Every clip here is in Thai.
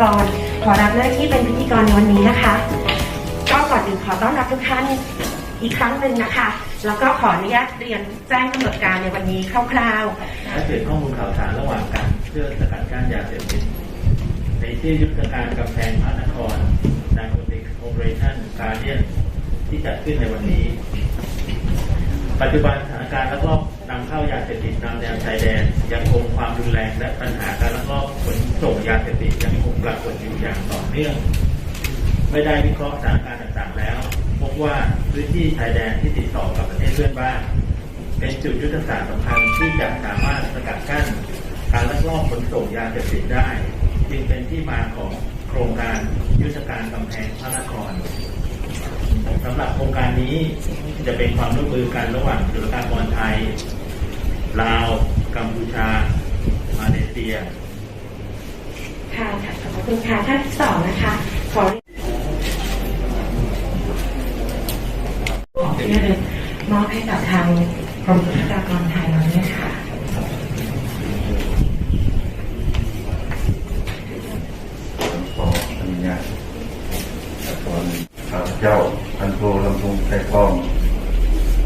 กร ขอรับหน้าที่เป็นพิธีกรในวันนี้นะคะก็ก่อนอื่นขอต้อนรับทุกท่านอีกครั้งหนึ่งนะคะ แล้วก็ขออนุญาตเรียนแจ้งกำหนดการในวันนี้คร่าวๆและเกิดข้อมูลข่าวสารระหว่างกันเพื่อสกัดกั้นยาเสพติดในที่ยุทธการกำแพงพระนคร Narcotic Operation Guardian ที่จัดขึ้นในวันนี้ ปัจจุบันสถานการณ์ลักลอบนำเข้ายาเสพติดตามแนวชายแดนยังคงความรุนแรงและปัญหาการลักลอบขนส่งยาเสพ เนื่องไม่ได้วิเคราะห์สถานการณ์ต่างๆแล้ว พบว่าพื้นที่ชายแดนที่ติดต่อกับประเทศเพื่อนบ้าน เป็นจุดยุทธศาสตร์สำคัญที่จะสามารถสกัดกั้นการลักลอบขนส่งยาเสพติดได้ จึงเป็นที่มาของโครงการยุทธการกำแพงพระนครสำหรับโครงการนี้จะเป็นความร่วมมือกันระหว่างจุลกากรไทย ลาว กัมพูชา มาเลเซียค่ะค่ะ ขอบคุณค่ะท่านที่สองนะคะ ขอที่ระลึกมอบให้กับทางกรมศุลกากรไทยเราด้วยค่ะขออนุญาตตอนข้าพเจ้าพันโทลำพงไทยทอง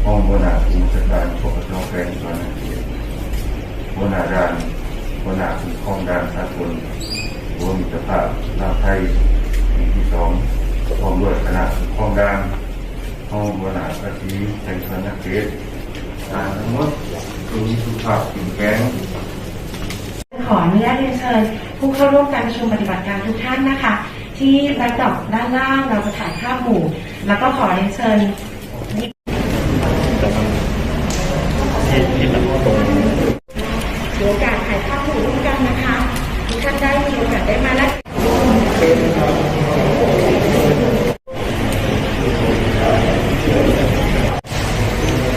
ห้องบนาภูมิสการปกครองแฟนสวนเขตบนาดานบนาคุ้มครองดานสากลรวมมิตรภาพลาวไทยปีที่สองพร้อมด้วยคณะคุ้มครองดานห้องบ ผีแห่งสวนเขตตาทั้งหมดคือสุภาพกินแกงขออนุญาตเรียนเชิญผู้เข้าร่วมการประชุมปฏิบัติการทุกท่านนะคะ ที่ระดับด้านล่างเราจะถ่ายภาพหมู่ แล้วก็ขอเรียนเชิญที่ที่มันตรงมีโอกาสถ่ายภาพหมู่ร่วมกันนะคะทุกท่านได้มีโอกาสได้มาและ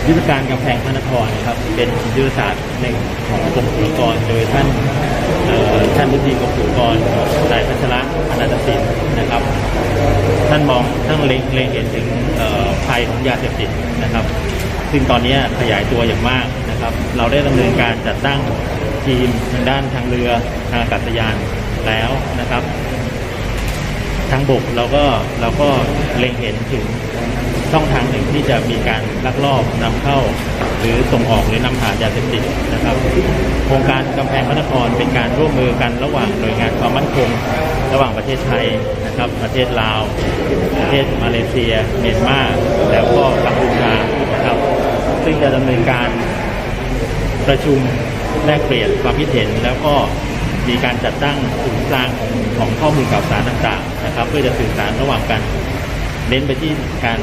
ยุทธการกำแพงพระนครนะครับ เป็นยุทธศาสตร์หนึ่งของกรมศุลกากรโดยท่านท่านบุตรีกรมศุลกากรนายพัชระอนันตศิลป์นะครับ ท่านมองท่านเล็งเล็งเห็นถึงภัยของยาเสพติดนะครับ ซึ่งตอนนี้ขยายตัวอย่างมากนะครับ เราได้ดำเนินการจัดตั้งทีมทางด้านทางเรือทางอากาศยานแล้วนะครับทางบกเราก็เราก็เล็งเห็นถึง ช่องทางหนึ่งที่จะมีการลักลอบนำเข้า หรือส่งออกหรือนำผ่านยาเสพติดนะครับ โครงการกำแพงพระนครเป็นการร่วมมือกันระหว่างหน่วยงานความมั่นคง ระหว่างประเทศไทยนะครับ ประเทศลาว ประเทศมาเลเซีย เมียนมาแล้วก็กัมพูชานะครับ ซึ่งจะดำเนินการประชุมแลกเปลี่ยนความคิดเห็นแล้วก็มีการจัดตั้งศูนย์กลางของของข้อมูลข่าวสารต่างๆนะครับ เพื่อจะสื่อสารระหว่างกันเน้นไปที่การ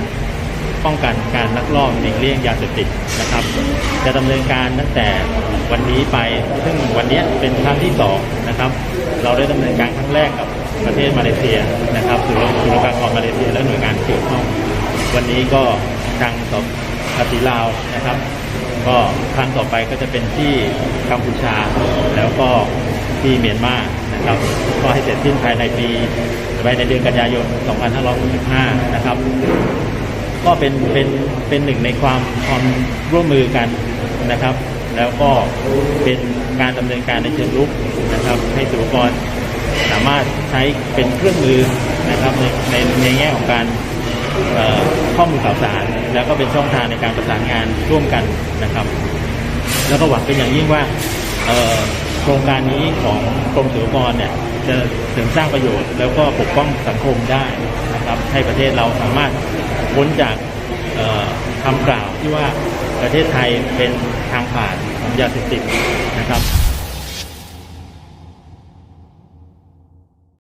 ป้องกันการลักลอบหลีกเลี่ยงยาเสพติดนะครับ จะดำเนินการตั้งแต่วันนี้ไป ซึ่งวันนี้เป็นครั้งที่สองนะครับ เราได้ดำเนินการครั้งแรกกับประเทศมาเลเซียนะครับศูนย์ศูนย์กางของมาเลเซียและหน่วยงานเกี่ยวข้อง วันนี้ก็ทางสอบภาษีลาวนะครับ ก็ครั้งต่อไปก็จะเป็นที่กัมพูชา แล้วก็ที่เมียนมานะครับก็ให้เสร็จสิ้นภายในปีภายในเดือนกันยายน 2565 นะครับ ก็เป็นเป็นเป็นหนึ่งในความความร่วมมือกันนะครับ แล้วก็เป็นการดำเนินการในเชิงรุกนะครับ ให้สุรกรสามารถใช้เป็นเครื่องมือนะครับในในในแง่ของการข้อมูลข่าวสาร แล้วก็เป็นช่องทางในการประสานงานร่วมกันนะครับ แล้วก็หวังเป็นอย่างยิ่งว่า โครงการนี้ของกรมศุลกรเนี่ยจะเสริมสร้างประโยชน์ แล้วก็ปกป้องสังคมได้นะครับให้ประเทศเราสามารถพ้นจากคำกล่าวที่ว่าประเทศไทยเป็นทางผ่านของยาเสพติดนะครับ